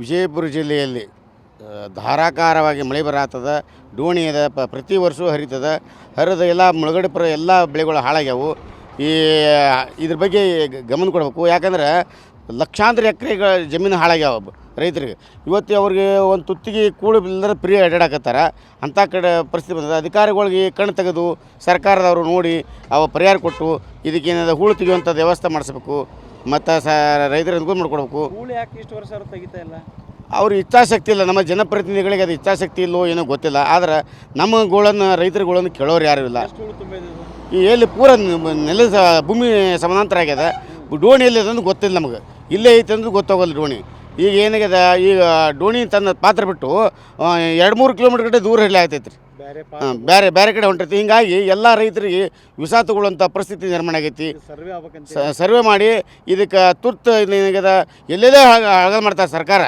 ವಿಜಯಪುರ ಜಿಲ್ಲೆಯಲ್ಲಿ ಧಾರಾಕಾರವಾಗಿ ಮಳೆ ಬರತ್ತದ ಡೋಣಿ ಅದ ಪ, ಪ್ರತಿ ವರ್ಷವೂ ಹರಿತದ, ಹರಿದ ಎಲ್ಲ ಮುಳುಗಡೆ ಪ್ರ ಎಲ್ಲ ಬೆಳೆಗಳು ಹಾಳಾಗ್ಯಾವು. ಈ, ಇದ್ರ ಬಗ್ಗೆ ಗಮನ ಕೊಡಬೇಕು. ಯಾಕಂದ್ರೆ ಲಕ್ಷಾಂತರ ಎಕರೆಗಳ ಜಮೀನು ಹಾಳಾಗ್ಯಾವ ರೈತರಿಗೆ. ಇವತ್ತು ಅವ್ರಿಗೆ ಒಂದು ತುತ್ತಿಗೆ ಕೂಳು ಇಲ್ಲದ್ರೆ ಪ್ರಿಯ ಅಡ್ಡಾಡಕತ್ತಾರ ಅಂಥ ಕಡೆ ಪರಿಸ್ಥಿತಿ ಬಂದದ. ಅಧಿಕಾರಿಗಳಿಗೆ ಕಣ್ಣು ತೆಗೆದು ಸರ್ಕಾರದವರು ನೋಡಿ ಅವ ಪರಿಹಾರ ಕೊಟ್ಟು ಇದಕ್ಕೇನಾದ ಹೂಳು ತೆಗೆಯುವಂಥ ವ್ಯವಸ್ಥೆ ಮಾಡಿಸ್ಬೇಕು. ಮತ್ತು ಸ ರೈತರ ಅನುಕೂಲ ಮಾಡ್ಕೊಡ್ಬೇಕು. ಯಾಕೆ ಇಷ್ಟು ವರ್ಷ ಅವ್ರು ತೆಗಿತಾ ಇಲ್ಲ? ಅವ್ರ ಇಚ್ಛಾಶಕ್ತಿ ಇಲ್ಲ ನಮ್ಮ ಜನಪ್ರತಿನಿಧಿಗಳಿಗೆ ಅದು ಇಚ್ಛಾಶಕ್ತಿ ಇಲ್ಲೋ ಏನೋ ಗೊತ್ತಿಲ್ಲ. ಆದ್ರೆ ನಮ್ಮ ಗೋಳನ್ನು ರೈತರ ಗೋಳನ್ನು ಕೇಳೋರು ಯಾರೂ ಇಲ್ಲ. ಎಷ್ಟು ಇದು? ಈ ಎಲ್ಲಿ ಪೂರ ನ- ನೆಲದ ಸ- ಭೂಮಿ ಸಮಾನಾಂತರ ಆಗ್ಯದ. ಡೋಣಿ ಎಲ್ಲಿ ಅದಂದು ಗೊತ್ತಿಲ್ಲ ನಮಗೆ. ಇಲ್ಲೇ ಐತೆ ಅಂದ್ರೆ ಗೊತ್ತಾಗೋಲ್ಲ ಡೋಣಿ. ಈಗ ಏನಾಗ್ಯದ ಈಗ ಡೋಣಿ ತನ್ನ ಪಾತ್ರ ಬಿಟ್ಟು ಎರಡು ಮೂರು ಕಿಲೋಮೀಟ್ರ್ ಕಡೆ ದೂರ ಇರಲಿ ಆಗ್ತೈತೆ ರೀ. ಹಾಂ, ಬೇರೆ ಬೇರೆ ಕಡೆ ಹೊಂಟೈತಿ ಹಿಂಗಾಗಿ ಎಲ್ಲ ರೈತರಿಗೆ ವಿಷ ತಗೊಳ್ಳುವಂಥ ಪರಿಸ್ಥಿತಿ ನಿರ್ಮಾಣ ಆಗೈತಿ. ಸರ್ವೆ ಮಾಡಿ ಇದಕ್ಕೆ ತುರ್ತು ಏನಾಗ್ಯದ ಎಲ್ಲೆಲ್ಲೇ ಹಳಗಲ್ ಮಾಡ್ತಾರೆ ಸರ್ಕಾರ.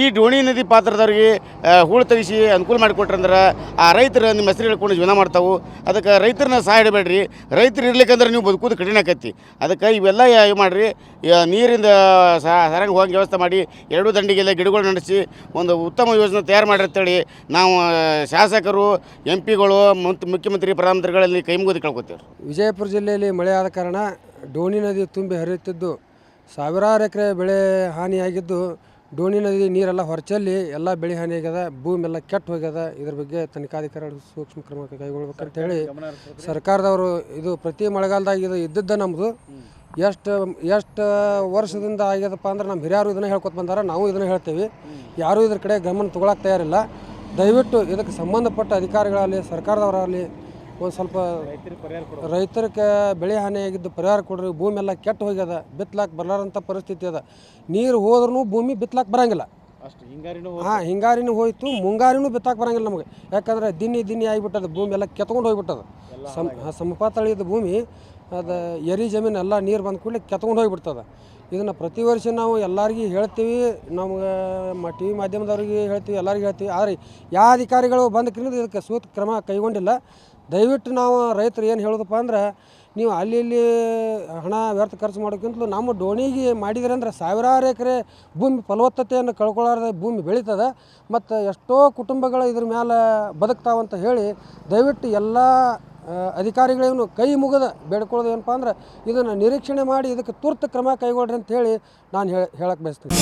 ಈ ಡೋಣಿ ನದಿ ಪಾತ್ರದವ್ರಿಗೆ ಹೂಳು ತೆಗಿಸಿ ಅನುಕೂಲ ಮಾಡಿಕೊಟ್ರಂದ್ರೆ ಆ ರೈತರು ನಿಮ್ಮ ಹೆಸರು ಹೇಳ್ಕೊಂಡು ಜೀವನ ಮಾಡ್ತಾವೆ. ಅದಕ್ಕೆ ರೈತರನ್ನ ಸಹಾಯ ಇಡಬೇಡ್ರಿ ರೈತರು ಇರ್ಲಿಕ್ಕಂದ್ರೆ ನೀವು ಬದುಕೋದು ಕಠಿಣ ಆಕೈತಿ. ಅದಕ್ಕೆ ಇವೆಲ್ಲ ಇದು ಮಾಡಿರಿ. ನೀರಿಂದ ಸರಂಗ ಹೋಗಿ ವ್ಯವಸ್ಥೆ ಮಾಡಿ ಎರಡೂ ದಂಡಿಗೆಲ್ಲ ಗಿಡಗಳು ನಡೆಸಿ ಒಂದು ಉತ್ತಮ ಯೋಜನೆ ತಯಾರು ಮಾಡಿರ್ತೇಳಿ ನಾವು ಶಾಸಕರು ಎಂ ಪಿಗಳು ಮುಖ್ಯಮಂತ್ರಿ ಪ್ರಧಾನಮಂತ್ರಿಗಳಲ್ಲಿ ಕೈ ಮುಗಿದು ವಿಜಯಪುರ ಜಿಲ್ಲೆಯಲ್ಲಿ ಮಳೆ ಆದ ಕಾರಣ ಡೋಣಿ ನದಿ ತುಂಬಿ ಹರಿಯುತ್ತಿದ್ದು, ಸಾವಿರಾರು ಎಕರೆ ಬೆಳೆ ಹಾನಿಯಾಗಿದ್ದು, ಡೋಣಿ ನದಿ ನೀರೆಲ್ಲ ಹೊರಚಲ್ಲಿ ಎಲ್ಲ ಬೆಳೆ ಹಾನಿಯಾಗ್ಯದ ಭೂಮಿ ಎಲ್ಲ ಕೆಟ್ಟು ಹೋಗ್ಯದ. ಇದ್ರ ಬಗ್ಗೆ ತನಿಖಾಧಿಕಾರಿಗಳು ಸೂಕ್ಷ್ಮ ಕ್ರಮ ಕೈಗೊಳ್ಬೇಕಂತ ಹೇಳಿ ಸರ್ಕಾರದವರು ಇದು ಪ್ರತಿ ಮಳೆಗಾಲದಾಗ ಇದು ಇದ್ದಿದ್ದ ನಮ್ಮದು ಎಷ್ಟು ಎಷ್ಟು ವರ್ಷದಿಂದ ಆಗ್ಯದಪ್ಪ ಅಂದ್ರೆ ನಮ್ಮ ಹಿರಿಯರು ಇದನ್ನು ಹೇಳ್ಕೊತ ಬಂದಾರ, ನಾವು ಇದನ್ನು ಹೇಳ್ತೇವೆ. ಯಾರೂ ಇದ್ರ ಕಡೆ ಗಮನ ತಗೊಳಕ್ಕೆ ತಯಾರಿಲ್ಲ. ದಯವಿಟ್ಟು ಇದಕ್ಕೆ ಸಂಬಂಧಪಟ್ಟ ಅಧಿಕಾರಿಗಳಾಗಲಿ ಸರ್ಕಾರದವರಾಗಲಿ ಒಂದು ಸ್ವಲ್ಪ ರೈತರಿಗೆ ಬೆಳೆ ಹಾನಿಯಾಗಿದ್ದು ಪರಿಹಾರ ಕೊಡ್ರಿ ಭೂಮಿ ಎಲ್ಲ ಕೆಟ್ಟು ಹೋಗ್ಯದ ಬಿತ್ತಲಾಕ ಬರಲಾರಂಥ ಪರಿಸ್ಥಿತಿ ಅದ. ನೀರು ಹೋದ್ರೂ ಭೂಮಿ ಬಿತ್ತಲಾಕ ಬರಂಗಿಲ್ಲ. ಅಷ್ಟು ಹಿಂಗಾರಿನೂ ಹಾಂ ಹಿಂಗಾರಿನೂ ಹೋಯ್ತು ಮುಂಗಾರಿನೂ ಬಿತ್ತಾಕ್ ಬರಂಗಿಲ್ಲ ನಮಗೆ. ಯಾಕಂದ್ರೆ ದಿನ್ನಿ ದಿನ್ನಿ ಆಗಿಬಿಟ್ಟದ ಭೂಮಿ ಎಲ್ಲ ಕೆತ್ಕೊಂಡು ಹೋಗ್ಬಿಟ್ಟದ. ಸಮ ಸಮಪಾತಳಿದ ಭೂಮಿ ಅದು ಎರಿ ಜಮೀನು ಎಲ್ಲ ನೀರು ಬಂದ ಕೂಡಲೇ ಕೆತ್ಕೊಂಡು ಹೋಗಿಬಿಡ್ತದೆ. ಇದನ್ನು ಪ್ರತಿ ವರ್ಷ ನಾವು ಎಲ್ಲರಿಗೂ ಹೇಳ್ತೀವಿ, ನಮ್ಗೆ ಮ ಟಿ ವಿ ಮಾಧ್ಯಮದವ್ರಿಗೆ ಹೇಳ್ತೀವಿ, ಎಲ್ಲರಿಗೂ ಹೇಳ್ತೀವಿ. ಆದರೆ ಯಾವ ಅಧಿಕಾರಿಗಳು ಬಂದ ಇದಕ್ಕೆ ಸೂಕ್ತ ಕ್ರಮ ಕೈಗೊಂಡಿಲ್ಲ. ದಯವಿಟ್ಟು ನಾವು ರೈತರು ಏನು ಹೇಳೋದಪ್ಪ ಅಂದ್ರೆ, ನೀವು ಅಲ್ಲಿ ಇಲ್ಲಿ ಹಣ ವ್ಯರ್ಥ ಖರ್ಚು ಮಾಡೋಕ್ಕಿಂತಲೂ ನಮ್ಮ ಡೋಣಿಗೆ ಮಾಡಿದರೆ ಅಂದರೆ ಸಾವಿರಾರು ಎಕರೆ ಭೂಮಿ ಫಲವತ್ತತೆಯನ್ನು ಕಳ್ಕೊಳ್ಳಾರ್ದೆ ಭೂಮಿ ಬೆಳೀತದೆ. ಮತ್ತು ಎಷ್ಟೋ ಕುಟುಂಬಗಳು ಇದ್ರ ಮೇಲೆ ಬದುಕ್ತಾವಂತ ಹೇಳಿ ದಯವಿಟ್ಟು ಎಲ್ಲ ಅಧಿಕಾರಿಗಳೇನು ಕೈ ಮುಗಿದ ಬೇಡ್ಕೊಳ್ಳೋದು ಏನಪ್ಪ ಅಂದ್ರೆ ಇದನ್ನು ನಿರೀಕ್ಷಣೆ ಮಾಡಿ ಇದಕ್ಕೆ ತುರ್ತು ಕ್ರಮ ಕೈಗೊಳ್ಳ್ರಿ ಅಂತ ಹೇಳಿ ನಾನು ಹೇಳಕ್ಕೆ ಬಯಸ್ತೀನಿ.